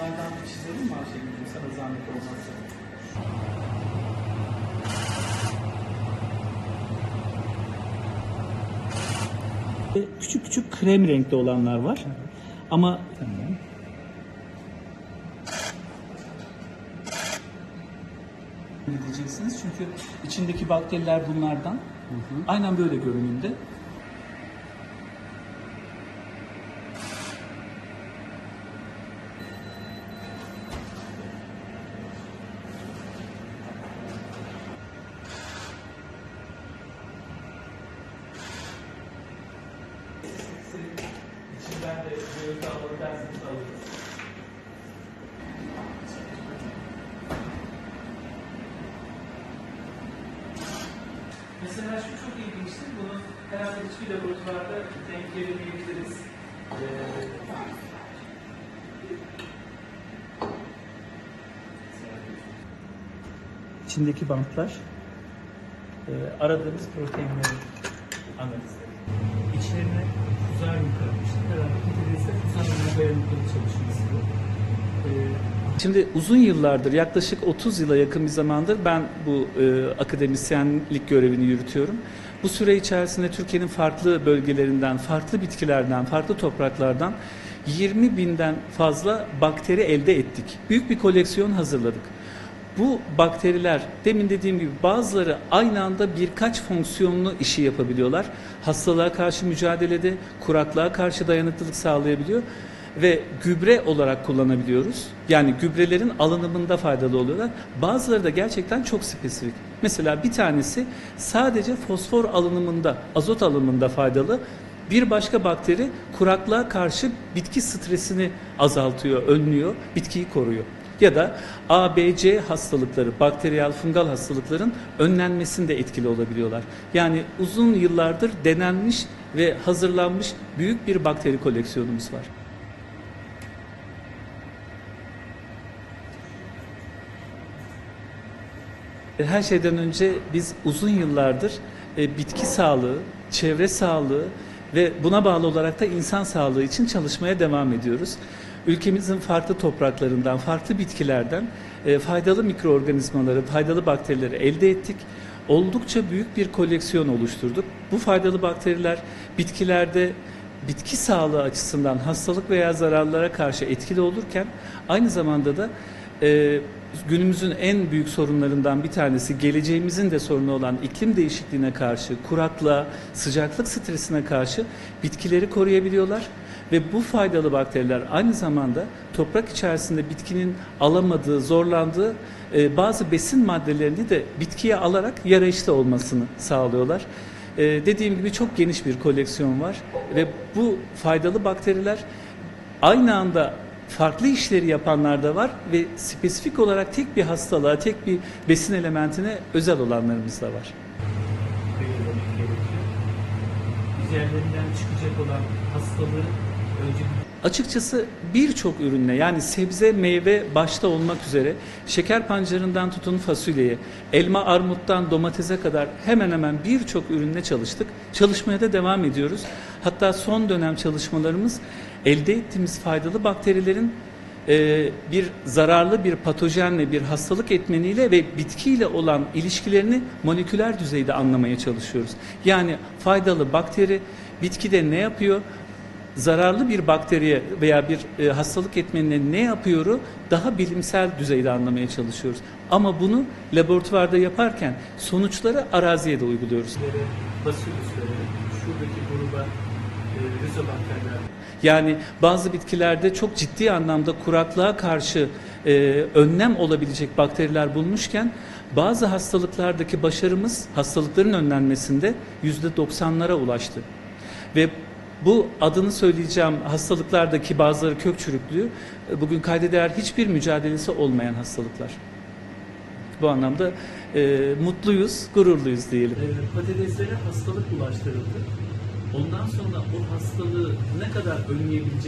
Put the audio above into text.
Bunlardan bir çizelim mi Ayşegül'cüğüm sana zahmet olmazsa? Küçük küçük krem renkli olanlar var. Ama diyeceksiniz çünkü içindeki bakteriler bunlardan. Aynen böyle görünümde. De görüntü almak derseniz alırız. Mesela şu çok ilginçtir. Bunu herhalde hiçbir laboratuvarda denk gelemeyebiliriz. Ee, içindeki bantlar e, aradığımız proteinleri analizleri. Şimdi uzun yıllardır, yaklaşık 30 yıla yakın bir zamandır ben bu e, akademisyenlik görevini yürütüyorum. Bu süre içerisinde Türkiye'nin farklı bölgelerinden, farklı bitkilerden, farklı topraklardan 20 binden fazla bakteri elde ettik. Büyük bir koleksiyon hazırladık. Bu bakteriler demin dediğim gibi bazıları aynı anda birkaç fonksiyonlu işi yapabiliyorlar. Hastalığa karşı mücadelede, kuraklığa karşı dayanıklılık sağlayabiliyor ve gübre olarak kullanabiliyoruz. Yani gübrelerin alınımında faydalı oluyorlar. Bazıları da gerçekten çok spesifik. Mesela bir tanesi sadece fosfor alınımında, azot alımında faydalı. Bir başka bakteri kuraklığa karşı bitki stresini azaltıyor, önlüyor, bitkiyi koruyor. Ya da ABC hastalıkları, bakteriyel fungal hastalıkların önlenmesinde etkili olabiliyorlar. Yani uzun yıllardır denenmiş ve hazırlanmış büyük bir bakteri koleksiyonumuz var. Her şeyden önce biz uzun yıllardır e, bitki sağlığı, çevre sağlığı ve buna bağlı olarak da insan sağlığı için çalışmaya devam ediyoruz. Ülkemizin farklı topraklarından, farklı bitkilerden e, faydalı mikroorganizmaları, faydalı bakterileri elde ettik. Oldukça büyük bir koleksiyon oluşturduk. Bu faydalı bakteriler bitkilerde bitki sağlığı açısından hastalık veya zararlara karşı etkili olurken aynı zamanda da e, günümüzün en büyük sorunlarından bir tanesi geleceğimizin de sorunu olan iklim değişikliğine karşı, kuraklığa, sıcaklık stresine karşı bitkileri koruyabiliyorlar. Ve bu faydalı bakteriler aynı zamanda toprak içerisinde bitkinin alamadığı, zorlandığı e, bazı besin maddelerini de bitkiye alarak yarayışta olmasını sağlıyorlar. E, dediğim gibi çok geniş bir koleksiyon var ve bu faydalı bakteriler aynı anda farklı işleri yapanlar da var ve spesifik olarak tek bir hastalığa, tek bir besin elementine özel olanlarımız da var. Üzerlerinden çıkacak olan hastalığı önce Açıkçası birçok ürünle yani sebze, meyve başta olmak üzere şeker pancarından tutun fasulyeye, elma, armuttan domatese kadar hemen hemen birçok ürünle çalıştık. Çalışmaya da devam ediyoruz. Hatta son dönem çalışmalarımız elde ettiğimiz faydalı bakterilerin e, bir zararlı bir patojenle, bir hastalık etmeniyle ve bitkiyle olan ilişkilerini moleküler düzeyde anlamaya çalışıyoruz. Yani faydalı bakteri bitkide ne yapıyor? Zararlı bir bakteriye veya bir e, hastalık etmenine ne yapıyoru daha bilimsel düzeyde anlamaya çalışıyoruz. Ama bunu laboratuvarda yaparken sonuçları araziye de uyguluyoruz. Yani bazı bitkilerde çok ciddi anlamda kuraklığa karşı e, önlem olabilecek bakteriler bulmuşken bazı hastalıklardaki başarımız hastalıkların önlenmesinde yüzde 90'lara ulaştı. Ve bu adını söyleyeceğim hastalıklardaki bazıları kök çürüklüğü bugün kayda değer hiçbir mücadelesi olmayan hastalıklar. Bu anlamda e, mutluyuz, gururluyuz diyelim. E, patateslere hastalık bulaştırıldı. Ondan sonra o hastalığı ne kadar önleyebilecek